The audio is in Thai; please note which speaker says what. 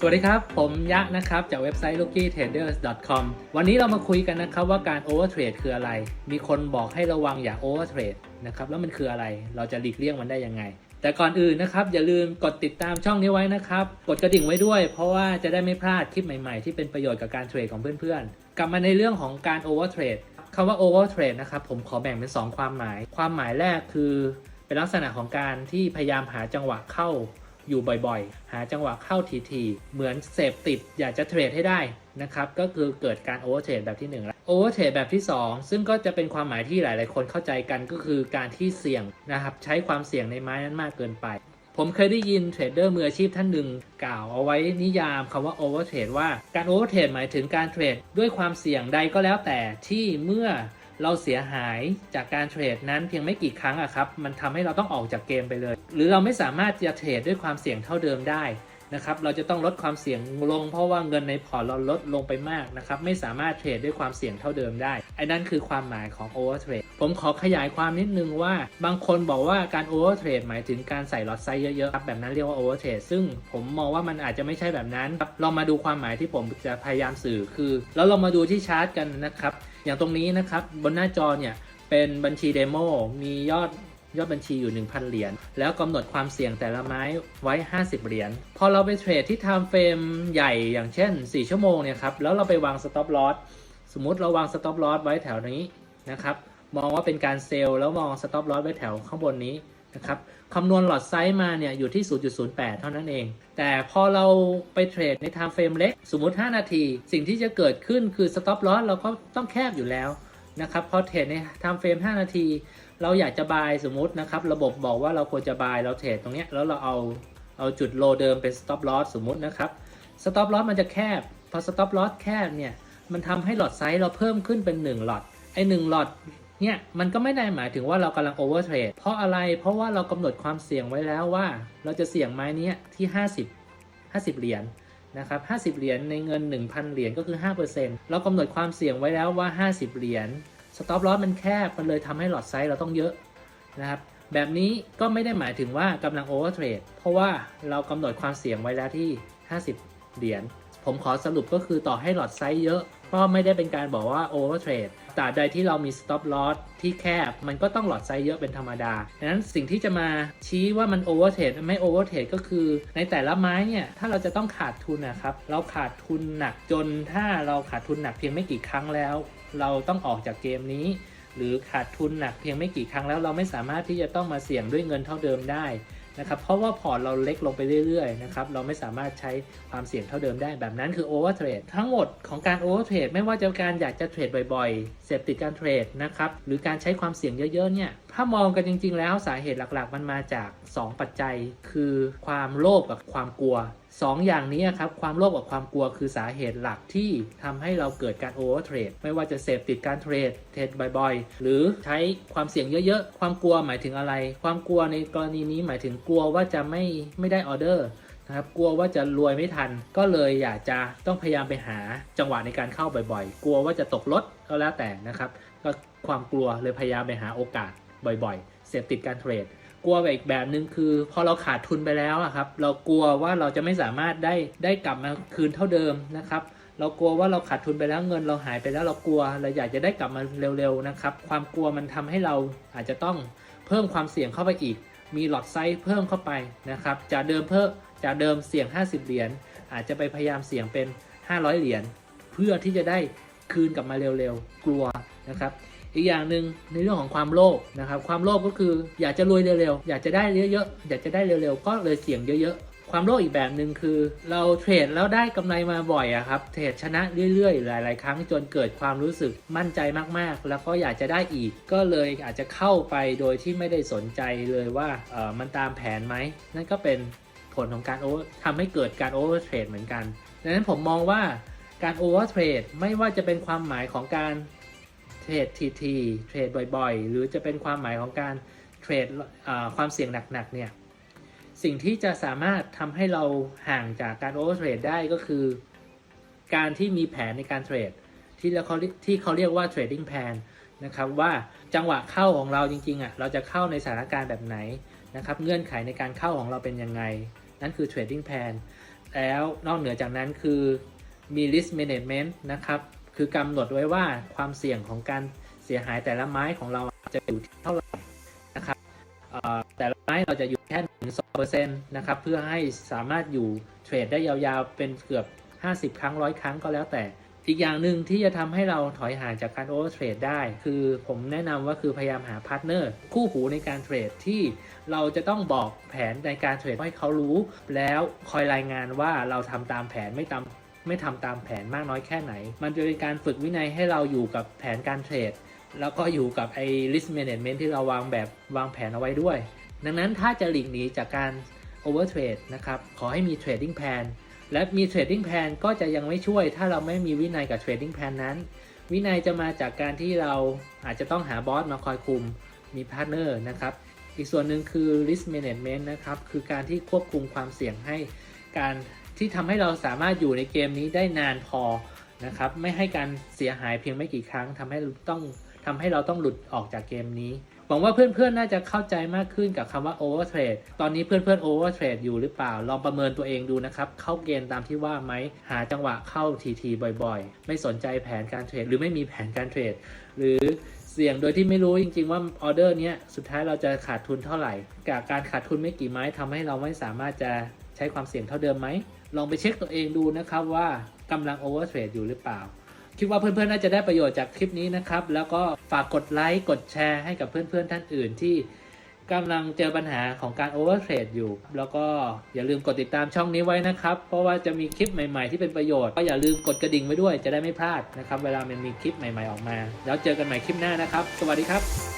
Speaker 1: สวัสดีครับ ผมยะนะครับ จากเว็บไซต์ lookytraders.com วันนี้เรามาคุยกันนะครับว่าการ overtrade คืออะไร มีคนบอกให้ระวังอย่า overtrade นะครับแล้วมันคืออะไรเราจะหลีกเลี่ยงมันได้ยังไง แต่ก่อนอื่นนะครับ อย่าลืมกดติดตามช่องนี้ไว้นะครับ กดกระดิ่งไว้ด้วย เพราะว่าจะได้ไม่พลาดคลิปใหม่ๆ ที่เป็นประโยชน์กับการเทรดของเพื่อนๆ กลับมาในเรื่องของการ overtrade คำว่า overtrade นะครับผมขอแบ่งเป็น 2 ความหมาย ความหมายแรกคือ เป็นลักษณะของการที่พยายามหาจังหวะเข้า อยู่บ่อยๆ หาจังหวะเข้าทีๆ เหมือนเสพติดอยากจะเทรดให้ได้นะครับ ก็คือเกิดการโอเวอร์เทรดแบบที่1แล้วโอเวอร์เทรดแบบที่ 2 ซึ่งก็จะเป็นความหมายที่หลายๆ คนเข้าใจกันก็คือการที่เสี่ยงนะครับ ใช้ความเสี่ยงในไม้นั้นมากเกินไปผมเคยได้ยินเทรดเดอร์มืออาชีพท่านหนึ่งกล่าวเอาไว้นิยามคำว่าโอเวอร์เทรดว่าการโอเวอร์เทรดหมายถึงการเทรดด้วยความเสี่ยงใดก็แล้วแต่ที่เมื่อ เราเสียหายจากการเทรดนั้นเพียงไม่กี่ครั้งอะครับ มันทำให้เราต้องออกจากเกมไปเลย หรือเราไม่สามารถจะเทรดด้วยความเสี่ยงเท่าเดิมได้ นะครับ เราจะต้องลดความเสี่ยงลง เพราะว่าเงินในพอร์ตเราลดลงไปมากนะครับ ไม่สามารถเทรดด้วยความเสี่ยงเท่าเดิมได้ ไอ้นั่นคือความหมายของโอเวอร์เทรด ผมขอขยายความนิดนึงว่า บางคนบอกว่าการโอเวอร์เทรดหมายถึงการใส่ลอตไซส์เยอะๆครับแบบนั้นเรียกว่าโอเวอร์เทรด ซึ่งผมมองว่ามันอาจจะไม่ใช่แบบนั้นครับเรามาดูความหมายที่ผมจะพยายามสื่อคือ แล้วเรามาดูที่ชาร์ตกันนะครับ อย่างตรงนี้นะครับบนหน้าจอเนี่ยเป็นบัญชีเดโมมียอด ยอดบัญชีอยู่ 1,000 เหรียญแล้วกำหนดความเสี่ยงแต่ละไม้ไว้ 50 เหรียญพอเราไปเทรดที่ time frame ใหญ่อย่างเช่น 4 ชั่วโมงเนี่ยครับแล้วเราไปวาง stop loss สมมุติเราวาง stop loss ไว้แถวนี้นะครับมองว่าเป็นการเซลล์แล้วมอง stop loss ไว้แถวข้างบนนี้นะครับคำนวณหลอดไซส์มาเนี่ยอยู่ที่ 0.08 เท่านั้นเอง แต่พอเราไปเทรดใน time frame เล็ก สมมุติ 5 นาที สิ่งที่จะเกิดขึ้นคือ stop loss เราก็ต้องแคบอยู่แล้วนะครับพอเทรดใน time frame 5นาที เราอยากจะบายสมมุตินะครับ ระบบบอกว่าเราควรจะบายเราเทรดตรงนี้แล้วเราเอาเอาจุดโลเดิมเป็น stop loss สมมุตินะครับ stop loss มันจะแคบ พอ stop loss แคบเนี่ย มันทำให้หลอดไซส์เราเพิ่มขึ้นเป็น 1 หลอด ไอ้1หลอดเนี่ยมันก็ไม่ได้หมายถึงว่าเรากำลัง over trade เพราะอะไร เพราะว่าเรากำหนดความเสี่ยงไว้แล้วว่า เราจะเสี่ยงไม้นี้ที่ 50 50 เหรียญนะครับ50 เหรียญในเงิน 1,000 เหรียญก็คือ 5%เรากำหนดความเสี่ยงไว้แล้วว่า 50 เหรียญ สต็อปลอสมันแคบมันเลยทำให้หลอดไซส์เราต้องเยอะนะครับแบบนี้ก็ไม่ได้หมายถึงว่ากำลังโอเวอร์เทรดเพราะว่าเรากำหนดความเสี่ยงไว้แล้วที่ 50 เหรียญผมขอสรุปก็คือต่อให้หลอดไซส์เยอะ ก็ไม่ได้เป็นการบอกว่าโอเวอร์เทรดตราบใดที่เรามี stop loss ที่แคบ มันก็ต้องหลอดไซส์เยอะเป็นธรรมดาดังนั้นสิ่งที่จะมาชี้ว่ามัน over trade ไม่ over trade ก็คือ ในแต่ละไม้เนี่ย ถ้าเราจะต้องขาดทุนนะครับ เราขาดทุนหนักจนถ้าเราขาดทุนหนักเพียงไม่กี่ครั้งแล้ว เราต้องออกจากเกมนี้ หรือขาดทุนหนักเพียงไม่กี่ครั้งแล้วเราไม่สามารถที่จะต้องมาเสี่ยงด้วยเงินเท่าเดิมได้นะครับเพราะว่าพอร์ตเราเล็กลงไปเรื่อยๆนะครับเราไม่สามารถใช้ความเสี่ยงเท่าเดิมได้แบบนั้นคือโอเวอร์เทรดทั้งหมดของการโอเวอร์เทรดไม่ว่าจะการอยากจะเทรดบ่อยๆ เสพติดการเทรดนะครับหรือการใช้ความเสี่ยงเยอะๆเนี่ยถ้ามองกันจริง ๆ แล้วสาเหตุหลักๆ มันมาจาก 2 ปัจจัย คือความโลภกับความกลัว 2องอย่างนี้ครับความโลภกับความกลัวคือสาเหตุหลักที่ทำให้เราเกิดการโอเวอร์เทรดไม่ว่าจะเสพติดการเทรดเทรดบ่อยๆ หรือใช้ความเสี่ยงเยอะๆ ความกลัวหมายถึงอะไร ความกลัวในกรณีนี้หมายถึงกลัวว่าจะไม่ไม่ได้ออเดอร์นะครับกลัวว่าจะรวยไม่ทันก็เลยอยากจะต้องพยายามไปหาจังหวะในการเข้าบ่อยๆ กลัวว่าจะตกรถก็แล้วแต่นะครับ ก็ความกลัวเลยพยายามไปหาโอกาสบ่อยๆ เสพติดการเทรด กลัวอีกแบบหนึ่งคือ พอเราขาดทุนไปแล้วอะครับ เรากลัวว่าเราจะไม่สามารถได้ได้กลับมาคืนเท่าเดิมนะครับ เรากลัวว่าเราขาดทุนไปแล้วเงินเราหายไปแล้วเรากลัวเราอยากจะได้กลับมาเร็วๆนะครับ ความกลัวมันทำให้เราอาจจะต้องเพิ่มความเสี่ยงเข้าไปอีก มีหลอดไซส์เพิ่มเข้าไปนะครับจากเดิมเพิ่มจากเดิมเสี่ยง 50 เหรียญอาจจะไปพยายามเสี่ยงเป็น 500 เหรียญเพื่อที่จะได้คืนกลับมาเร็วๆ กลัวนะครับ อีกอย่างหนึ่งในเรื่องของความโลภนะครับ ความโลภก็คืออยากจะรวยเร็วๆ อยากจะได้เยอะๆ อยากจะได้เร็วๆ ก็เลยเสี่ยงเยอะๆ ความโลภอีกแบบหนึ่งคือ เราเทรดแล้วได้กำไรมาบ่อยอะครับ เทรดชนะเรื่อยๆ หลาย ๆ ครั้งจนเกิดความรู้สึกมั่นใจมากๆ แล้วก็อยากจะได้อีก ก็เลยอาจจะเข้าไปโดยที่ไม่ได้สนใจเลยว่าเออมันตามแผนไหม นั่นก็เป็นผลของการโอเวอร์ทำให้เกิดการโอเวอร์เทรดเหมือนกัน ดังนั้นผมมองว่าการโอเวอร์เทรดไม่ว่าจะเป็นความหมายของการ เทรดทีทีเทรดบ่อยๆ หรือจะเป็นความหมายของการเทรดความเสี่ยงหนักๆเนี่ยสิ่งที่จะสามารถทำให้เราห่างจากการโอเวอร์เทรดได้ก็คือ การที่มีแผนในการเทรดที่เขาที่เขาเรียกว่า trading plan นะครับว่าจังหวะเข้าของเราจริงๆอะเราจะเข้าในสถานการณ์แบบไหนนะครับเงื่อนไขในการเข้าของเราเป็นยังไง นั่นคือ trading plan ไแล้วนอกเหนือจากนั้นคือมี risk management นะครับ คือกำหนดไว้ว่าความเสี่ยงของการเสียหายแต่ละไม้ของเราจะอยู่ที่เท่าไหร่นะครับแต่ละไม้เราจะอยู่แค่หนึ่งสองเปอร์เซ็นต์นะครับเพื่อให้สามารถอยู่เทรดได้ยาวๆ เป็นเกือบ 50 ครั้งร้อยครั้งก็แล้วแต่ อีกอย่างหนึ่งที่จะทำให้เราถอยห่างจากการโอเวอร์เทรดได้ คือผมแนะนำว่าคือพยายามหาพาร์ทเนอร์คู่หูในการเทรดที่เราจะต้องบอกแผนในการเทรดให้เขารู้ แล้วคอยรายงานว่าเราทำตามแผนไม่ตาม ไม่ทำตามแผนมากน้อยแค่ไหน มันจะเป็นการฝึกวินัยให้เราอยู่กับแผนการเทรด แล้วก็อยู่กับไอ้ risk management ที่เราวางแบบวางแผนเอาไว้ด้วย ดังนั้นถ้าจะหลีกหนีจากการ overtrade นะครับ ขอให้มี trading plan และมี trading plan ก็จะยังไม่ช่วย ถ้าเราไม่มีวินัยกับ trading plan นั้น วินัยจะมาจากการที่เราอาจจะต้องหาบอสมาคอยคุม มีพาร์ทเนอร์นะครับ อีกส่วนหนึ่งคือ risk management นะครับ คือการที่ควบคุมความเสี่ยงให้การ ที่ทำให้เราสามารถอยู่ในเกมนี้ได้นานพอนะครับ ไม่ให้การเสียหายเพียงไม่กี่ครั้งทำให้ต้องทำให้เราต้องหลุดออกจากเกมนี้หวังว่าเพื่อนๆ น่าจะเข้าใจมากขึ้นกับคำว่า overtrade ตอนนี้เพื่อนๆ overtrade อยู่หรือเปล่า ลองประเมินตัวเองดูนะครับ เข้าเกณฑ์ตามที่ว่าไหม หาจังหวะเข้าทีๆ บ่อยๆ ไม่สนใจแผนการเทรด หรือไม่มีแผนการเทรด หรือเสี่ยงโดยที่ไม่รู้จริงๆ ว่าออเดอร์เนี้ยสุดท้ายเราจะขาดทุนเท่าไหร่ กับการขาดทุนไม่กี่ไม้ทำให้เราไม่สามารถจะใช้ความเสี่ยงเท่าเดิมไหม ลองไปเช็คตัวเองดูนะครับว่ากำลัง overtrade อยู่หรือเปล่า คิดว่าเพื่อนๆน่าจะได้ประโยชน์จากคลิปนี้นะครับ แล้วก็ฝากกดไลค์กดแชร์ให้กับเพื่อนๆท่านอื่นที่กำลังเจอปัญหาของการโอเวอร์เทรดอยู่ แล้วก็อย่าลืมกดติดตามช่องนี้ไว้นะครับ เพราะว่าจะมีคลิปใหม่ๆที่เป็นประโยชน์ ก็อย่าลืมกดกระดิ่งไว้ด้วยจะได้ไม่พลาดนะครับ เวลามันมีคลิปใหม่ๆออกมา แล้วเจอกันใหม่คลิปหน้านะครับ สวัสดีครับ